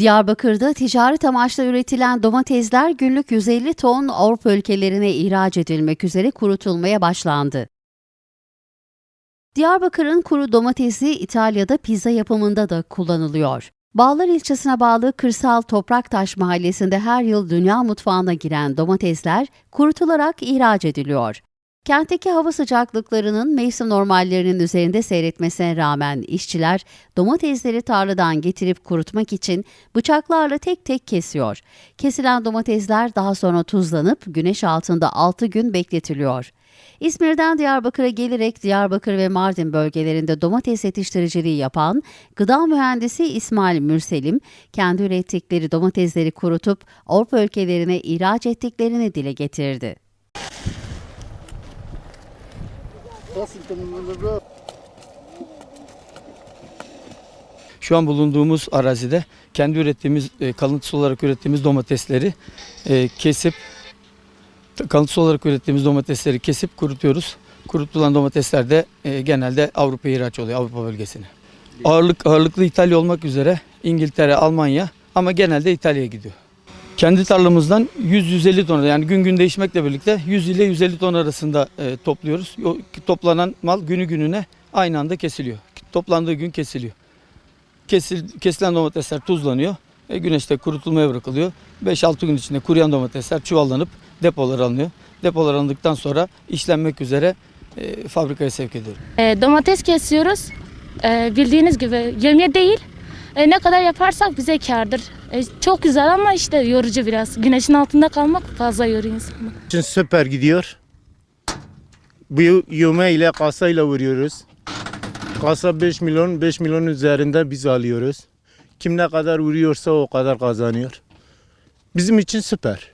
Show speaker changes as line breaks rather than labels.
Diyarbakır'da ticaret amaçlı üretilen domatesler günlük 150 ton Avrupa ülkelerine ihraç edilmek üzere kurutulmaya başlandı. Diyarbakır'ın kuru domatesi İtalya'da pizza yapımında da kullanılıyor. Bağlar ilçesine bağlı Kırsal Topraktaş mahallesinde her yıl dünya mutfağına giren domatesler kurutularak ihraç ediliyor. Kentteki hava sıcaklıklarının mevsim normallerinin üzerinde seyretmesine rağmen işçiler domatesleri tarladan getirip kurutmak için bıçaklarla tek tek kesiyor. Kesilen domatesler daha sonra tuzlanıp güneş altında 6 gün bekletiliyor. İzmir'den Diyarbakır'a gelerek Diyarbakır ve Mardin bölgelerinde domates yetiştiriciliği yapan gıda mühendisi İsmail Mürselim, kendi ürettikleri domatesleri kurutup Avrupa ülkelerine ihraç ettiklerini dile getirdi.
Şu an bulunduğumuz arazide kendi ürettiğimiz, e, kalıntısı olarak ürettiğimiz domatesleri e, kesip, kalıntısı olarak ürettiğimiz domatesleri kesip kurutuyoruz. Kurutulan domatesler de e, genelde Avrupa'ya ihraç oluyor, Avrupa bölgesine. Ağırlık, ağırlıklı İtalya olmak üzere İngiltere, Almanya ama genelde İtalya'ya gidiyor. Kendi tarlamızdan 100-150 ton yani gün gün değişmekle birlikte 100 ile 150 ton arasında e, topluyoruz. O toplanan mal günü gününe aynı anda kesiliyor. Toplandığı gün kesiliyor. Kesil, kesilen domatesler tuzlanıyor. E, güneşte kurutulmaya bırakılıyor. 5-6 gün içinde kuruyan domatesler çuvallanıp depolara alınıyor. Depolara alındıktan sonra işlenmek üzere e, fabrikaya sevk edilir.
E, domates kesiyoruz. E, bildiğiniz gibi yemye değil. E, ne kadar yaparsak bize kardır. E, çok güzel ama işte yorucu biraz. Güneşin altında kalmak fazla yoruyor insanı.
için süper gidiyor. Bu yume ile kasayla vuruyoruz. Kasa 5 milyon, 5 milyon üzerinde biz alıyoruz. Kim ne kadar vuruyorsa o kadar kazanıyor. Bizim için süper.